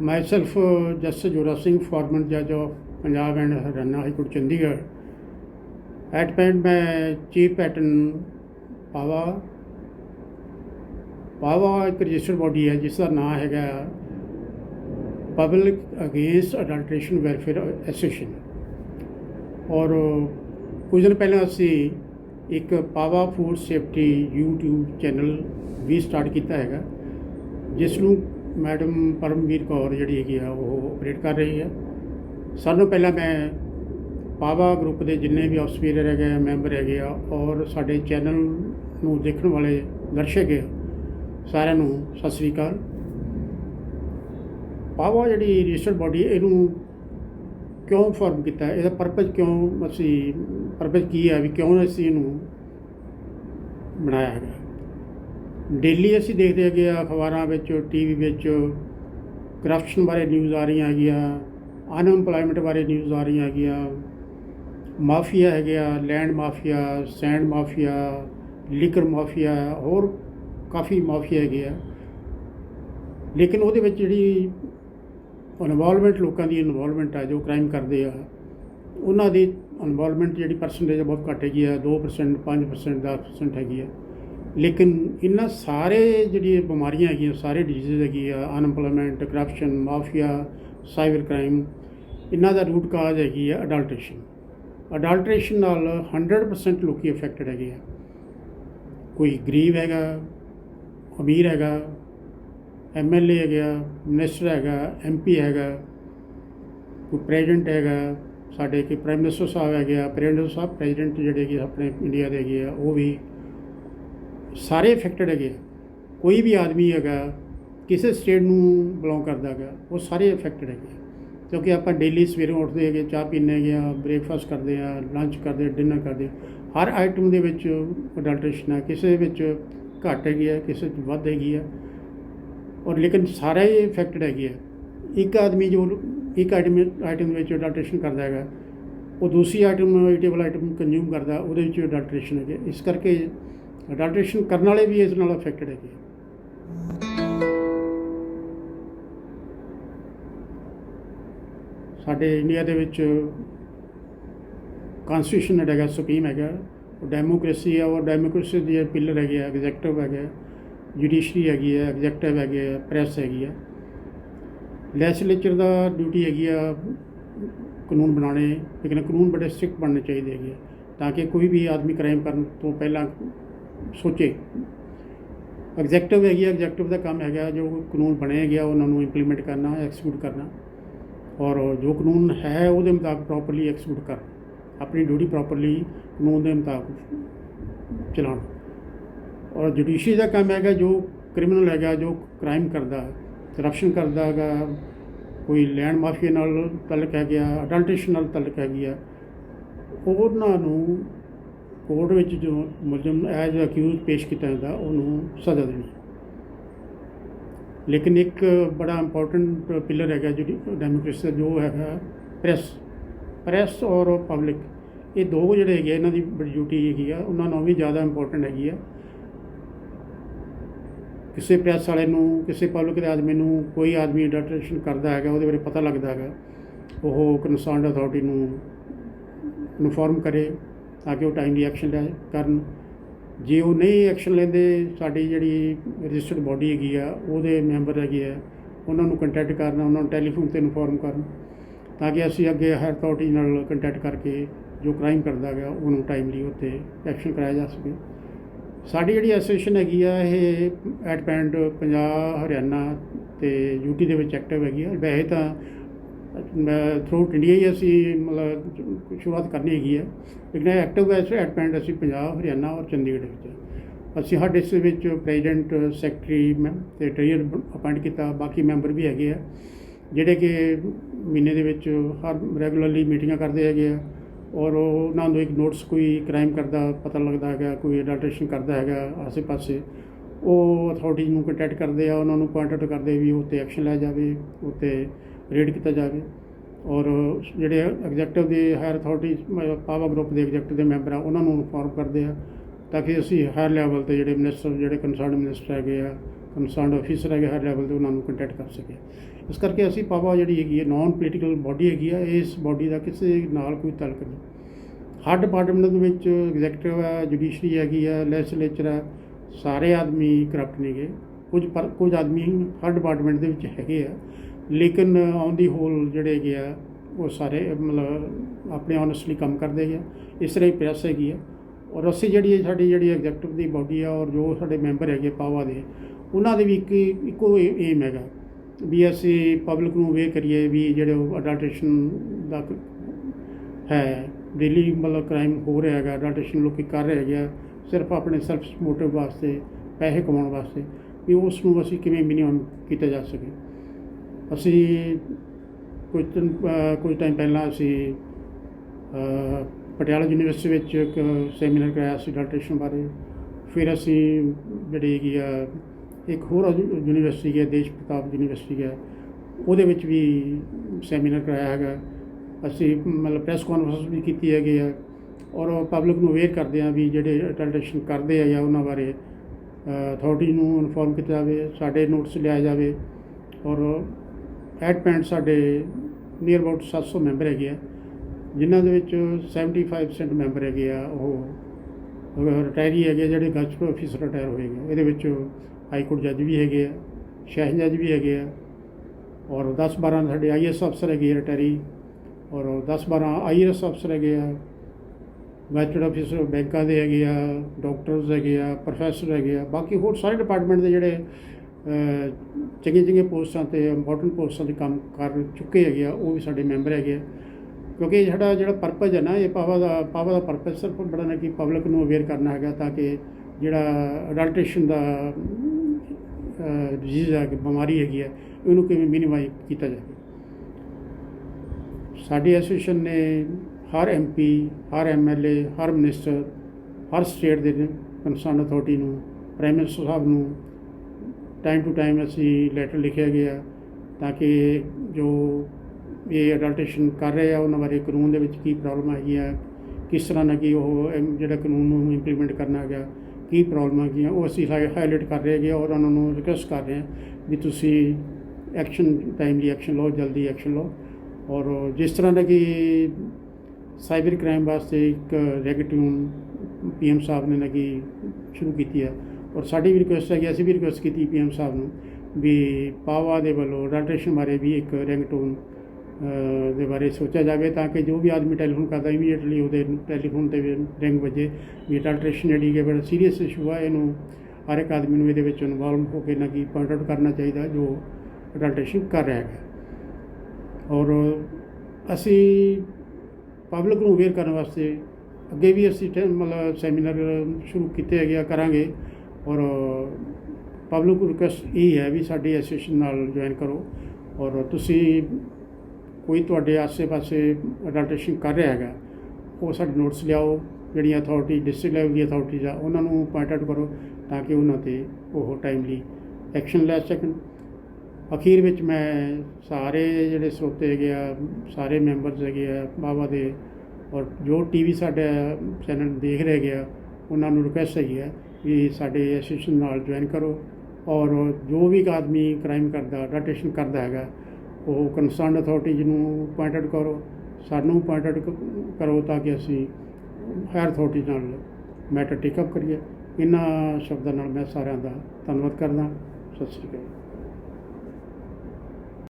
myself uh, Justice Jora Singh, former judge of Punjab and Haryana High Court Chandigarh. At present ਮੈਂ chief patron Pawa Pawa ਇੱਕ registered body ਹੈ ਜਿਸ ਦਾ ਨਾਮ ਹੈਗਾ public against adulteration welfare association ਔਰ ਕੁਝ ਦਿਨ ਪਹਿਲਾਂ ਅਸੀਂ ਇੱਕ Pawa food safety YouTube channel ਵੀ ਸਟਾਰਟ ਕੀਤਾ ਹੈਗਾ ਜਿਸ ਨੂੰ ਮੈਡਮ ਪਰਮਵੀਰ ਕੌਰ ਜਿਹੜੀ ਹੈਗੀ ਆ, ਉਹ ਆਪਰੇਟ ਕਰ ਰਹੀ ਹੈ ਸਾਨੂੰ ਪਹਿਲਾਂ ਮੈਂ ਪਾਵਾ ਗਰੁੱਪ ਦੇ ਜਿੰਨੇ ਵੀ ਆਫਸਪੀਰੀਅਰ ਹੈਗੇ ਆ ਮੈਂਬਰ ਹੈਗੇ ਆ, ਔਰ ਸਾਡੇ ਚੈਨਲ ਨੂੰ ਦੇਖਣ ਵਾਲੇ ਦਰਸ਼ਕ ਹੈ ਸਾਰਿਆਂ ਨੂੰ ਸਤਿ ਸ੍ਰੀ ਅਕਾਲ। ਪਾਵਾ ਜਿਹੜੀ ਰਜਿਸਟਰਡ ਬੋਡੀ ਇਹਨੂੰ ਕਿਉਂ ਫਾਰਮ ਕੀਤਾ? ਇਹਦਾ ਪਰਪਸ ਕਿਉਂ ਅਸੀਂ ਪਰਪਸ ਕੀ ਹੈ ਵੀ ਕਿਉਂ ਅਸੀਂ ਇਹਨੂੰ ਬਣਾਇਆ ਹੈਗਾ? ਡੇਲੀ ਅਸੀਂ ਦੇਖਦੇ ਹੈਗੇ ਆ ਅਖਬਾਰਾਂ ਵਿੱਚ, ਟੀਵੀ ਵਿੱਚ ਕਰਪਸ਼ਨ ਬਾਰੇ ਨਿਊਜ਼ ਆ ਰਹੀਆਂ ਹੈਗੀਆਂ ਅਨਐਮਪਲੋਇਮੈਂਟ ਬਾਰੇ ਨਿਊਜ਼ ਆ ਰਹੀਆਂ ਹੈਗੀਆਂ, ਮਾਫੀਆ ਹੈਗਾ land mafia sand mafia liquor mafia, ਹੋਰ ਕਾਫੀ ਮਾਫੀਆ ਹੈਗੇ ਆ। ਲੇਕਿਨ ਉਹਦੇ ਵਿੱਚ ਜਿਹੜੀ ਇਨਵੋਲਵਮੈਂਟ ਲੋਕਾਂ ਦੀ ਇਨਵੋਲਵਮੈਂਟ ਆ, ਜੋ ਕ੍ਰਾਈਮ ਕਰਦੇ ਆ, ਉਹਨਾਂ ਦੀ ਇਨਵੋਲਵਮੈਂਟ ਜਿਹੜੀ ਪਰਸੈਂਟੇਜ ਬਹੁਤ ਘੱਟ ਹੈਗੀ ਆ 2% 5% 10% ਹੈਗੀ ਆ। ਲੇਕਿਨ ਇਹਨਾਂ ਸਾਰੇ ਜਿਹੜੀ ਬਿਮਾਰੀਆਂ ਹੈਗੀਆਂ, ਸਾਰੇ ਡਿਜ਼ੀਜ਼ ਹੈਗੀ ਆ unemployment corruption mafia cyber crime ਇਹਨਾਂ ਦਾ ਰੂਟ ਕਾਜ਼ ਹੈਗੀ ਆ ਅਡਲਟ੍ਰੇਸ਼ਨ ਅਡਲਟ੍ਰੇਸ਼ਨ ਨਾਲ 100% ਲੋਕੀ ਅਫੈਕਟਡ ਹੈਗੇ ਆ। ਕੋਈ ਗਰੀਬ ਹੈਗਾ, ਅਮੀਰ ਹੈਗਾ ਐਮਐਲਏ ਹੈਗਾ ਮਿਨਿਸਟਰ ਹੈਗਾ ਐਮਪੀ ਹੈਗਾ, ਕੋਈ ਪ੍ਰੈਜ਼ੀਡੈਂਟ ਹੈਗਾ, ਸਾਡੇ ਕਿ ਪ੍ਰਾਈਮ ਮਿਨਿਸਟਰ ਸਾਹਿਬ ਹੈਗੇ ਆ ਪ੍ਰੈਜ਼ੀਡੈਂਟ ਸਾਹਿਬ ਪ੍ਰੈਜ਼ੀਡੈਂਟ ਜਿਹੜੇ ਕਿ ਆਪਣੇ ਇੰਡੀਆ ਦੇ ਹੈਗੇ ਆ, ਉਹ ਵੀ ਸਾਰੇ ਇਫੈਕਟਡ ਹੈਗੇ ਆ। ਕੋਈ ਵੀ ਆਦਮੀ ਹੈਗਾ, ਕਿਸੇ ਸਟੇਟ ਨੂੰ ਬਿਲੋਂਗ ਕਰਦਾ ਹੈਗਾ, ਉਹ ਸਾਰੇ ਇਫੈਕਟਡ ਹੈਗੇ ਆ। ਕਿਉਂਕਿ ਆਪਾਂ ਡੇਲੀ ਸਵੇਰੇ ਉੱਠਦੇ ਹੈਗੇ, ਚਾਹ ਪੀਂਦੇ ਹੈਗੇ ਆ ਬ੍ਰੇਕਫਾਸਟ ਕਰਦੇ ਆ ਲੰਚ ਕਰਦੇ ਡਿਨਰ ਕਰਦੇ ਹਰ ਆਈਟਮ ਦੇ ਵਿੱਚ ਅਡਲਟ੍ਰੇਸ਼ਨ ਹੈ ਕਿਸੇ ਵਿੱਚ ਘੱਟ ਹੈਗੀ ਹੈ ਕਿਸੇ ਵਿੱਚ ਵੱਧ ਹੈਗੀ ਆ। ਔਰ ਲੇਕਿਨ ਸਾਰੇ ਹੀ ਇਫੈਕਟਡ ਹੈਗੇ ਆ। ਇੱਕ ਆਦਮੀ ਜੋ ਇੱਕ ਆਈਟਮ ਆਈਟਮ ਵਿੱਚ ਅਡਲਟ੍ਰੇਸ਼ਨ ਕਰਦਾ ਹੈਗਾ, ਉਹ ਦੂਸਰੀ ਆਈਟਮ ਈਟੇਬਲ ਆਈਟਮ ਕੰਜ਼ਿਊਮ ਕਰਦਾ, ਉਹਦੇ ਵਿੱਚ ਅਡਲਟ੍ਰੇਸ਼ਨ ਹੈਗੇ। ਇਸ ਕਰਕੇ ਅਡਲਟ੍ਰੇਸ਼ਨ ਕਰਨ ਵਾਲੇ ਵੀ ਇਸ ਨਾਲ ਅਫੈਕਟਡ ਹੈਗੇ ਆ। ਸਾਡੇ ਇੰਡੀਆ ਦੇ ਵਿੱਚ ਕਨਸਟੀਟਿਊਸ਼ਨ ਹੈਗਾ ਸੁਪਰੀਮ ਹੈਗਾ ਉਹ ਡੈਮੋਕ੍ਰੇਸੀ ਹੈ ਔਰ ਡੈਮੋਕ੍ਰੇਸੀ ਦੀ ਪਿਲਰ ਹੈਗੇ ਆ ਐਗਜ਼ੈਕਟਿਵ ਹੈਗਾ ਜੁਡੀਸ਼ਰੀ ਹੈਗੀ ਹੈ ਐਗਜ਼ੈਕਟਿਵ ਹੈਗੇ ਆ ਪ੍ਰੈਸ ਹੈਗੀ ਆ ਲੈਜਿਸਲੇਚਰ ਦਾ ਡਿਊਟੀ ਹੈਗੀ ਆ ਕਾਨੂੰਨ ਬਣਾਉਣੇ ਲੇਕਿਨ ਕਾਨੂੰਨ ਬੜੇ ਸਟ੍ਰਿਕਟ ਬਣਨੇ ਚਾਹੀਦੇ ਹੈਗੇ ਆ, ਤਾਂ ਕਿ ਕੋਈ ਵੀ ਆਦਮੀ ਕ੍ਰਾਈਮ ਕਰਨ ਤੋਂ ਪਹਿਲਾਂ ਸੋਚੇ। ਐਗਜ਼ੈਕਟਿਵ ਹੈਗੀ ਐਗਜ਼ੈਕਟਿਵ ਦਾ ਕੰਮ ਹੈਗਾ, ਜੋ ਕਾਨੂੰਨ ਬਣਾਇਆ ਗਿਆ, ਉਹਨਾਂ ਨੂੰ ਇੰਪਲੀਮੈਂਟ ਕਰਨਾ ਐਕਸੀਕਿਊਟ ਕਰਨਾ। ਔਰ ਜੋ ਕਾਨੂੰਨ ਹੈ, ਉਹਦੇ ਮੁਤਾਬਕ ਪ੍ਰੋਪਰਲੀ ਐਕਸੀਕਿਊਟ ਕਰ ਆਪਣੀ ਡਿਊਟੀ ਪ੍ਰੋਪਰਲੀ ਕਾਨੂੰਨ ਦੇ ਮੁਤਾਬਕ ਚਲਾਉਣ। ਔਰ ਜੁਡੀਸ਼ੀ ਦਾ ਕੰਮ ਹੈਗਾ, ਜੋ ਕ੍ਰਿਮੀਨਲ ਹੈਗਾ, ਜੋ ਕ੍ਰਾਈਮ ਕਰਦਾ ਕਰਪਸ਼ਨ ਕਰਦਾ ਹੈਗਾ, ਕੋਈ ਲੈਂਡ ਮਾਫੀਆ ਨਾਲ ਤਲਕ ਹੈ ਗਿਆ ਅਡਲਟ੍ਰੇਸ਼ਨ ਨਾਲ ਤਲਕ ਹੈਗੀ ਆ, ਉਹਨਾਂ ਨੂੰ ਕੋਰਟ ਵਿੱਚ ਜੋ ਮੁਲਜ਼ਮ ਐਜ਼ ਅਕਿਊਜ਼ ਪੇਸ਼ ਕੀਤਾ ਜਾਂਦਾ ਉਹਨੂੰ ਸਜ਼ਾ ਦੇਣੀ ਲੇਕਿਨ ਇੱਕ ਬੜਾ ਇੰਪੋਰਟੈਂਟ ਪਿਲਰ ਹੈਗਾ ਜਿਹੜੀ ਡੈਮੋਕ੍ਰੇਸੀ ਦਾ ਜੋ ਹੈਗਾ ਪ੍ਰੈਸ ਪ੍ਰੈਸ ਔਰ ਪਬਲਿਕ ਇਹ ਦੋ ਜਿਹੜੇ ਹੈਗੇ ਆ, ਇਹਨਾਂ ਦੀ ਬੜੀ ਡਿਊਟੀ ਹੈਗੀ ਆ ਉਹਨਾਂ ਨੂੰ ਵੀ ਜ਼ਿਆਦਾ ਇੰਪੋਰਟੈਂਟ ਹੈਗੀ ਆ। ਕਿਸੇ ਪ੍ਰੈਸ ਵਾਲੇ ਨੂੰ ਕਿਸੇ ਪਬਲਿਕ ਦੇ ਆਦਮੀ ਨੂੰ ਕੋਈ ਆਦਮੀ ਅਡਲਟ੍ਰੇਸ਼ਨ ਕਰਦਾ ਹੈਗਾ ਉਹਦੇ ਬਾਰੇ ਪਤਾ ਲੱਗਦਾ ਹੈਗਾ ਉਹ ਕਨਸਰਨਡ ਅਥਾਰਟੀ ਨੂੰ ਇਨਫੋਰਮ ਕਰੇ। ਤਾਂ ਕਿ ਉਹ ਟਾਈਮਲੀ ਐਕਸ਼ਨ ਲੈ ਕਰਨ। ਜੇ ਉਹ ਨਹੀਂ ਐਕਸ਼ਨ ਲੈਂਦੇ, ਸਾਡੀ ਜਿਹੜੀ ਰਜਿਸਟਰਡ ਬੋਡੀ ਹੈਗੀ ਆ, ਉਹਦੇ ਮੈਂਬਰ ਹੈਗੇ ਆ, ਉਹਨਾਂ ਨੂੰ ਕੰਟੈਕਟ ਕਰਨਾ, ਉਹਨਾਂ ਨੂੰ ਟੈਲੀਫੋਨ ਤੇ ਇਨਫੋਰਮ ਕਰਨ, ਤਾਂ ਕਿ ਅਸੀਂ ਅੱਗੇ ਹਾਇਰ ਅਥਾਰਟੀ ਨਾਲ ਕੰਟੈਕਟ ਕਰਕੇ ਜੋ ਕ੍ਰਾਈਮ ਕਰਦਾ ਗਿਆ ਉਹਨੂੰ ਟਾਈਮਲੀ ਉੱਤੇ ਐਕਸ਼ਨ ਕਰਾਇਆ ਜਾ ਸਕੇ। ਸਾਡੀ ਜਿਹੜੀ ਐਸੋਸੀਏਸ਼ਨ ਹੈਗੀ ਆ, ਇਹ ਐਟ ਪੈਂਟ ਪੰਜਾਬ, ਹਰਿਆਣਾ ਤੇ ਯੂਟੀ ਦੇ ਵਿੱਚ ਐਕਟਿਵ ਹੈਗੀ ਆ। ਵੈਸੇ ਤਾਂ ਥਰੂਟ ਇੰਡੀਆ ਹੀ ਅਸੀਂ ਮਤਲਬ ਸ਼ੁਰੂਆਤ ਕਰਨੀ ਹੈਗੀ ਹੈ ਲੇਕਿਨ ਇਹ ਐਕਟਿਵ ਵੈਸੇ ਐਟ ਪੈਂਟ ਅਸੀਂ ਪੰਜਾਬ, ਹਰਿਆਣਾ ਔਰ ਚੰਡੀਗੜ੍ਹ ਵਿੱਚ ਅਸੀਂ ਹਰ ਡਿਸਟ੍ਰਿਕਟ ਵਿੱਚ ਪ੍ਰੈਜ਼ੀਡੈਂਟ ਸੈਕਟਰੀ ਮੈਮ ਤੇ ਟ੍ਰੇਨਰ ਅਪਾਇੰਟ ਕੀਤਾ, ਬਾਕੀ ਮੈਂਬਰ ਵੀ ਹੈਗੇ ਆ। ਜਿਹੜੇ ਕਿ ਮਹੀਨੇ ਦੇ ਵਿੱਚ ਹਰ ਰੈਗੂਲਰਲੀ ਮੀਟਿੰਗਾਂ ਕਰਦੇ ਹੈਗੇ ਆ। ਔਰ ਉਹਨਾਂ ਨੂੰ ਇੱਕ ਨੋਟਸ ਕੋਈ ਕ੍ਰਾਈਮ ਕਰਦਾ, ਪਤਾ ਲੱਗਦਾ ਹੈਗਾ, ਕੋਈ ਅਡਲਟ੍ਰੇਸ਼ਨ ਕਰਦਾ ਹੈਗਾ ਆਸੇ-ਪਾਸੇ, ਉਹ ਅਥਾਰਟੀ ਨੂੰ ਕੰਟੈਕਟ ਕਰਦੇ ਆ, ਉਹਨਾਂ ਨੂੰ ਪੁਆਇੰਟ ਆਊਟ ਕਰਦੇ ਵੀ ਉੱਤੇ ਐਕਸ਼ਨ ਲਿਆ ਜਾਵੇ, ਉੱਤੇ ਰੇਡ ਕੀਤਾ ਜਾਵੇ ਔਰ ਜਿਹੜੇ ਐਗਜ਼ੈਕਟਿਵ ਦੇ ਹਾਇਰ ਅਥਾਰਟੀ ਪਾਵਾ ਗਰੁੱਪ ਦੇ ਐਗਜ਼ੈਕਟਿਵ ਦੇ ਮੈਂਬਰ ਆ, ਉਹਨਾਂ ਨੂੰ ਇਨਫੋਰਮ ਕਰਦੇ ਆ ਤਾਂ ਕਿ ਅਸੀਂ ਹਾਇਰ ਲੈਵਲ ਤੇ ਜਿਹੜੇ ਮਿਨਿਸਟਰ, ਜਿਹੜੇ ਕੰਸਰਨਡ ਮਿਨਿਸਟਰ ਹੈਗੇ ਆ ਕਨਸਰਨਡ ਅਫੀਸਰ ਹੈਗੇ ਹਾਇਰ ਲੈਵਲ ਤੇ ਉਹਨਾਂ ਨੂੰ ਕੰਟੈਕਟ ਕਰ ਸਕੇ ਇਸ ਕਰਕੇ ਅਸੀਂ ਪਾਵਾ ਜਿਹੜੀ ਹੈਗੀ ਹੈ ਨਾਨ ਪੋਲੀਟੀਕਲ ਬਾਡੀ ਹੈਗੀ ਆ, ਇਸ ਬਾਡੀ ਦਾ ਕਿਸੇ ਨਾਲ ਕੋਈ ਤਲਕ ਨਹੀਂ। ਹਰ ਡਿਪਾਰਟਮੈਂਟ ਦੇ ਵਿੱਚ ਐਗਜ਼ੈਕਟਿਵ ਹੈ ਜੁਡੀਸ਼ਰੀ ਹੈਗੀ ਆ ਲੈਜਿਸਲੇਚਰ ਹੈ ਸਾਰੇ ਆਦਮੀ ਕਰਪਟ ਨੇਗੇ। ਕੁਝ ਪਰ, ਕੁਝ ਆਦਮੀ ਹਰ ਡਿਪਾਰਟਮੈਂਟ ਦੇ ਵਿੱਚ ਹੈਗੇ ਆ। ਲੇਕਿਨ ਔਨ ਦੀ ਹੋਲ ਜਿਹੜੇ ਹੈਗੇ ਆ, ਉਹ ਸਾਰੇ ਮਤਲਬ ਆਪਣੇ ਓਨੈਸਟਲੀ ਕੰਮ ਕਰਦੇ ਹੈਗੇ ਇਸ ਤਰ੍ਹਾਂ ਹੀ ਪ੍ਰੈਸ ਹੈਗੀ ਆ। ਔਰ ਅਸੀਂ ਜਿਹੜੀ ਸਾਡੀ ਜਿਹੜੀ ਐਗਜ਼ੈਕਟਿਵ ਦੀ ਬਾਡੀ ਆ ਔਰ ਜੋ ਸਾਡੇ ਮੈਂਬਰ ਹੈਗੇ ਪਾਵਾ ਦੇ, ਉਹਨਾਂ ਦੇ ਵੀ ਇੱਕ ਇੱਕੋ ਏਮ ਹੈਗਾ ਵੀ ਅਸੀਂ ਪਬਲਿਕ ਨੂੰ ਅਵੇਅਰ ਕਰੀਏ ਵੀ ਜਿਹੜੇ ਅਡਲਟ੍ਰੇਸ਼ਨ ਦਾ ਹੈ ਡੇਲੀ ਮਤਲਬ ਕ੍ਰਾਈਮ ਹੋ ਰਿਹਾ ਹੈਗਾ ਅਡਲਟ੍ਰੇਸ਼ਨ ਲੋਕੀ ਕਰ ਰਹੇ ਹੈਗੇ ਆ, ਸਿਰਫ ਆਪਣੇ ਸੈਲਫ ਮੋਟਿਵ ਵਾਸਤੇ, ਪੈਸੇ ਕਮਾਉਣ ਵਾਸਤੇ, ਵੀ ਉਸ ਨੂੰ ਅਸੀਂ ਕਿਵੇਂ ਮਿਨੀਮਮ ਕੀਤਾ ਜਾ ਸਕੇ। ਅਸੀਂ ਕੁਝ ਦਿਨ ਕੁਝ ਟਾਈਮ ਪਹਿਲਾਂ ਅਸੀਂ ਪਟਿਆਲਾ ਯੂਨੀਵਰਸਿਟੀ ਵਿੱਚ ਇੱਕ ਸੈਮੀਨਾਰ ਕਰਾਇਆ ਸੀ ਅਡਲਟ੍ਰੇਸ਼ਨ ਬਾਰੇ। ਫਿਰ ਅਸੀਂ ਜਿਹੜੀ ਹੈਗੀ ਆ, ਇੱਕ ਹੋਰ ਯੂਨੀਵਰਸਿਟੀ ਹੈ ਦੇਸ਼ ਪ੍ਰਤਾਪ ਯੂਨੀਵਰਸਿਟੀ ਹੈ ਉਹਦੇ ਵਿੱਚ ਵੀ ਸੈਮੀਨਾਰ ਕਰਾਇਆ ਹੈਗਾ। ਅਸੀਂ ਮਤਲਬ ਪ੍ਰੈਸ ਕਾਨਫਰੰਸ ਵੀ ਕੀਤੀ ਹੈਗੀ ਆ ਔਰ ਪਬਲਿਕ ਨੂੰ ਅਵੇਅਰ ਕਰਦੇ ਆ ਵੀ ਜਿਹੜੇ ਅਡਲਟ੍ਰੇਸ਼ਨ ਕਰਦੇ ਆ ਜਾਂ ਉਹਨਾਂ ਬਾਰੇ ਅਥਾਰਟੀ ਨੂੰ ਇਨਫੋਰਮ ਕੀਤਾ ਜਾਵੇ, ਸਾਡੇ ਨੋਟਿਸ ਲਿਆ ਜਾਵੇ ਔਰ ਐਟ ਪੈਂਟ ਸਾਡੇ ਨੀਅਰ ਅਬਾਊਟ 700 ਮੈਂਬਰ ਹੈਗੇ ਆ, ਜਿਨ੍ਹਾਂ ਦੇ ਵਿੱਚ 75% ਮੈਂਬਰ ਹੈਗੇ ਆ, ਉਹ ਰਿਟਾਇਰੀ ਹੈਗੇ ਜਿਹੜੇ ਗਸਟ ਆਫਿਸਰ ਰਿਟਾਇਰ ਹੋਏ ਹੈਗੇ ਇਹਦੇ ਵਿੱਚ ਹਾਈ ਕੋਰਟ ਜੱਜ ਵੀ ਹੈਗੇ ਆ ਸੈਸ਼ਨ ਜੱਜ ਵੀ ਹੈਗੇ ਆ, ਔਰ 10 12 ਸਾਡੇ ਆਈਐਸ ਅਫਸਰ ਹੈਗੇ ਆ ਰਿਟਾਇਰੀ, ਔਰ 10 12 ਆਈਐਸ ਅਫਸਰ ਹੈਗੇ ਆ ਗਸਟ ਆਫਿਸਰ ਬੈਂਕਾਂ ਦੇ ਹੈਗੇ ਆ, ਡਾਕਟਰਸ ਹੈਗੇ ਆ, ਪ੍ਰੋਫੈਸਰ ਹੈਗੇ ਆ, ਬਾਕੀ ਹੋਰ ਸਾਰੇ ਡਿਪਾਰਟਮੈਂਟ ਦੇ ਜਿਹੜੇ ਚੰਗੀਆਂ ਚੰਗੀਆਂ ਪੋਸਟਾਂ ਤੇ ਇੰਪੋਰਟੈਂਟ ਪੋਸਟਾਂ ਤੇ ਕੰਮ ਕਰ ਚੁੱਕੇ ਹੈਗੇ ਆ, ਉਹ ਵੀ ਸਾਡੇ ਮੈਂਬਰ ਹੈਗੇ ਆ। ਕਿਉਂਕਿ ਇਹ ਸਾਡਾ ਜਿਹੜਾ ਪਰਪਸ ਹੈ ਨਾ, ਇਹ ਪਾਵਾ ਦਾ ਪਾਵਾ ਦਾ ਪਰਪਸ ਸਿਰਫ ਬੜਾ ਨਾ ਕਿ ਪਬਲਿਕ ਨੂੰ ਅਵੇਅਰ ਕਰਨਾ ਹੈਗਾ ਤਾਂ ਕਿ ਜਿਹੜਾ ਅਡਲਟ੍ਰੇਸ਼ਨ ਦਾ ਡਿਜ਼ੀਜ਼ ਹੈ ਕਿ ਬਿਮਾਰੀ ਹੈਗੀ ਹੈ ਇਹਨੂੰ ਕਿਵੇਂ ਮਿਨੀਮਾਈਜ਼ ਕੀਤਾ ਜਾਵੇ। ਸਾਡੀ ਐਸੋਸੀਏਸ਼ਨ ਨੇ ਹਰ ਐਮਪੀ ਹਰ ਐਮਐਲਏ ਹਰ ਮਿਨਿਸਟਰ ਹਰ ਸਟੇਟ ਦੇ ਕੰਸਰਨ ਅਥਾਰਟੀ ਨੂੰ ਪ੍ਰਾਈਮ ਮਿਨਿਸਟਰ ਸਾਹਿਬ ਨੂੰ ਟਾਈਮ ਟੂ ਟਾਈਮ ਅਸੀਂ ਲੈਟਰ ਲਿਖਿਆ ਗਿਆ ਤਾਂ ਕਿ ਜੋ ਇਹ ਅਡਲਟੇਸ਼ਨ ਕਰ ਰਹੇ ਆ, ਉਹਨਾਂ ਬਾਰੇ ਕਾਨੂੰਨ ਦੇ ਵਿੱਚ ਕੀ ਪ੍ਰੋਬਲਮ ਹੈਗੀ ਆ, ਕਿਸ ਤਰ੍ਹਾਂ ਨਾਲ ਕੀ ਉਹ ਜਿਹੜਾ ਕਾਨੂੰਨ ਨੂੰ ਇੰਪਲੀਮੈਂਟ ਕਰਨਾ ਗਿਆ ਕੀ ਪ੍ਰੋਬਲਮ ਗਈਆਂ ਉਹ ਅਸੀਂ ਹਾਈਲਾਈਟ ਕਰ ਰਹੇ ਹੈਗੇ ਔਰ ਉਹਨਾਂ ਨੂੰ ਰਿਕਵੈਸਟ ਕਰ ਰਹੇ ਹਾਂ ਵੀ ਤੁਸੀਂ ਐਕਸ਼ਨ ਟਾਈਮਲੀ ਐਕਸ਼ਨ ਲਓ, ਜਲਦੀ ਐਕਸ਼ਨ ਲਓ ਔਰ ਜਿਸ ਤਰ੍ਹਾਂ ਦਾ ਕਿ ਸਾਈਬਰ ਕ੍ਰਾਈਮ ਵਾਸਤੇ ਇੱਕ ਰੈਗਟਿਊਨ ਪੀਐਮ ਸਾਹਿਬ ਨੇ ਨਾ ਕਿ ਸ਼ੁਰੂ ਕੀਤੀ ਹੈ ਔਰ ਸਾਡੀ ਵੀ ਰਿਕੁਐਸਟ ਹੈ ਕਿ ਅਸੀਂ ਵੀ ਰਿਕੁਐਸਟ ਕੀਤੀ ਪੀਐਮ ਸਾਹਿਬ ਨੂੰ ਵੀ ਪਾਵਾ ਦੇ ਵੱਲੋਂ ਅਡਲਟ੍ਰੇਸ਼ਨ ਬਾਰੇ ਵੀ ਇੱਕ ਰਿੰਗਟੋਨ ਦੇ ਬਾਰੇ ਸੋਚਿਆ ਜਾਵੇ ਤਾਂ ਕਿ ਜੋ ਵੀ ਆਦਮੀ ਟੈਲੀਫੋਨ ਕਰਦਾ ਇਮੀਡੀਏਟਲੀ ਉਹਦੇ ਟੈਲੀਫੋਨ ਤੇ ਰਿੰਗ ਵੱਜੇ ਵੀ ਅਡਲਟ੍ਰੇਸ਼ਨ ਜਿਹੜੀ ਹੈ ਬੜਾ ਸੀਰੀਅਸ ਇਸ਼ੂ ਆ, ਇਹਨੂੰ ਹਰ ਇੱਕ ਆਦਮੀ ਨੂੰ ਇਹਦੇ ਵਿੱਚ ਇਨਵੋਲਵ ਹੋ ਕੇ ਨਾ ਕਿ ਪੁਆਇੰਟ ਆਊਟ ਕਰਨਾ ਚਾਹੀਦਾ ਜੋ ਅਡਲਟ੍ਰੇਸ਼ਨ ਕਰ ਰਿਹਾ ਹੈ ਔਰ ਅਸੀਂ ਪਬਲਿਕ ਨੂੰ ਅਵੇਅਰ ਕਰਨ ਵਾਸਤੇ ਅੱਗੇ ਵੀ ਅਸੀਂ ਮਤਲਬ ਸੈਮੀਨਾਰ ਸ਼ੁਰੂ ਕੀਤੇ ਹੈਗੇ ਆ, ਕਰਾਂਗੇ। ਔਰ ਪਬਲਿਕ ਰਿਕੁਐਸਟ ਰਿਕਵੈਸਟ ਇਹ ਹੈ ਵੀ ਸਾਡੀ ਐਸੋਸੀਏਸ਼ਨ ਨਾਲ ਜੁਆਇਨ ਕਰੋ ਔਰ ਤੁਸੀਂ ਕੋਈ ਤੁਹਾਡੇ ਆਸੇ-ਪਾਸੇ ਅਡਲਟ੍ਰੇਸ਼ਨ ਕਰ ਰਿਹਾ ਹੈਗਾ, ਉਹ ਸਾਡੇ ਨੋਟਸ ਲਿਆਓ, ਜਿਹੜੀਆਂ ਅਥਾਰਟੀ ਡਿਸਟ੍ਰਿਕਟ ਲੈਵਲ ਦੀ ਅਥਾਰਟੀਜ਼ ਆ, ਉਹਨਾਂ ਨੂੰ ਪੁਆਇੰਟ ਆਊਟ ਕਰੋ ਤਾਂ ਕਿ ਉਹਨਾਂ ਤੇ ਉਹ ਟਾਈਮਲੀ ਐਕਸ਼ਨ ਲੈ ਸਕਣ। ਅਖੀਰ ਵਿੱਚ ਮੈਂ ਸਾਰੇ ਜਿਹੜੇ ਸਰੋਤੇ ਹੈਗੇ ਆ, ਸਾਰੇ ਮੈਂਬਰਸ ਹੈਗੇ ਆ, ਬਾਬਾ ਦੇ ਔਰ ਜੋ ਟੀਵੀ ਸਾਡਾ ਚੈਨਲ ਦੇਖ ਰਹੇ ਹੈਗੇ ਆ, ਉਹਨਾਂ ਨੂੰ ਰਿਕੁਐਸਟ ਹੈਗੀ ਹੈ ਵੀ ਸਾਡੇ ਐਸੋਸੀਏਸ਼ਨ ਨਾਲ ਜੁਆਇਨ ਕਰੋ ਔਰ ਜੋ ਵੀ ਇੱਕ ਆਦਮੀ ਕ੍ਰਾਈਮ ਕਰਦਾ ਅਡਲਟ੍ਰੇਸ਼ਨ ਕਰਦਾ ਹੈਗਾ, ਉਹ ਕੰਸਰਨ ਅਥਾਰਟੀਜ਼ ਨੂੰ ਪੁਆਇੰਟ ਆਊਟ ਕਰੋ, ਸਾਨੂੰ ਪੁਆਇੰਟ ਆਊਟ ਕਰੋ ਤਾਂ ਕਿ ਅਸੀਂ ਹਾਇਰ ਅਥਾਰਟੀਜ਼ ਨਾਲ ਮੈਟਰ ਟੇਕ ਅਪ ਕਰੀਏ। ਇਹਨਾਂ ਸ਼ਬਦਾਂ ਨਾਲ ਮੈਂ ਸਾਰਿਆਂ ਦਾ ਧੰਨਵਾਦ ਕਰਦਾ। ਸਤਿ ਸ਼੍ਰੀ ਅਕਾਲ।